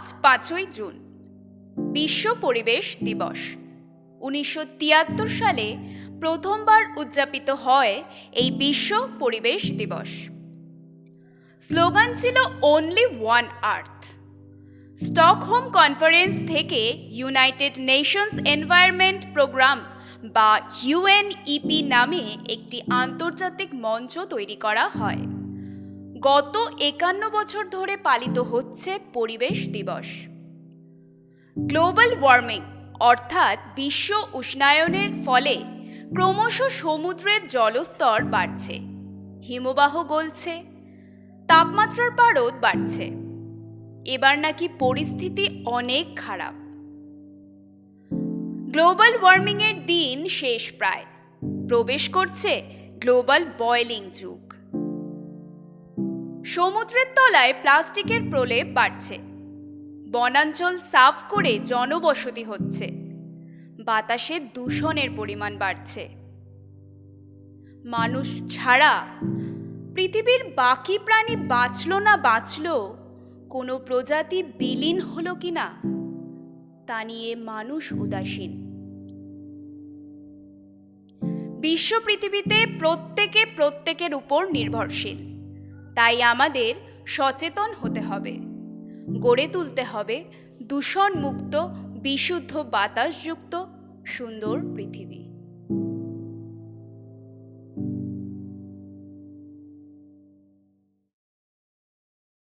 আজ পাঁচই জুন, বিশ্ব পরিবেশ দিবস। উনিশশো তিয়াত্তর সালে প্রথমবার উদযাপিত হয় এই বিশ্ব পরিবেশ দিবস। স্লোগান ছিল only one earth Stockholm conference থেকে ইউনাইটেড নেশনস এনভায়রনমেন্ট প্রোগ্রাম বা ইউএনইপি নামে একটি আন্তর্জাতিক মঞ্চ তৈরি করা হয়। গত একান্ন বছর ধরে পালিত হচ্ছে পরিবেশ দিবস। গ্লোবাল ওয়ার্মিং, অর্থাৎ বিশ্ব উষ্ণায়নের ফলে ক্রমশ সমুদ্রের জলস্তর বাড়ছে। হিমবাহ গলছে, তাপমাত্রার পারদ বাড়ছে। এবার নাকি পরিস্থিতি অনেক খারাপ। গ্লোবাল ওয়ার্মিংয়ের দিন শেষ প্রায়। প্রবেশ করছে গ্লোবাল বয়লিং যুগ। সমুদ্রের তলায় প্লাস্টিকের প্রলেপ বাড়ছে। বনাঞ্চল সাফ করে জনবসতি হচ্ছে। বাতাসে দূষণের পরিমাণ বাড়ছে। মানুষ ছাড়া পৃথিবীর বাকি প্রাণী বাঁচলো না বাঁচলো, কোনো প্রজাতি বিলীন হলো কিনা তা নিয়ে মানুষ উদাসীন। বিশ্ব পৃথিবীতে প্রত্যেকে প্রত্যেকের উপর নির্ভরশীল। তাই আমাদের সচেতন হতে হবে। গড়ে তুলতে হবে দূষণমুক্ত বিশুদ্ধ বাতাসযুক্ত সুন্দর পৃথিবী।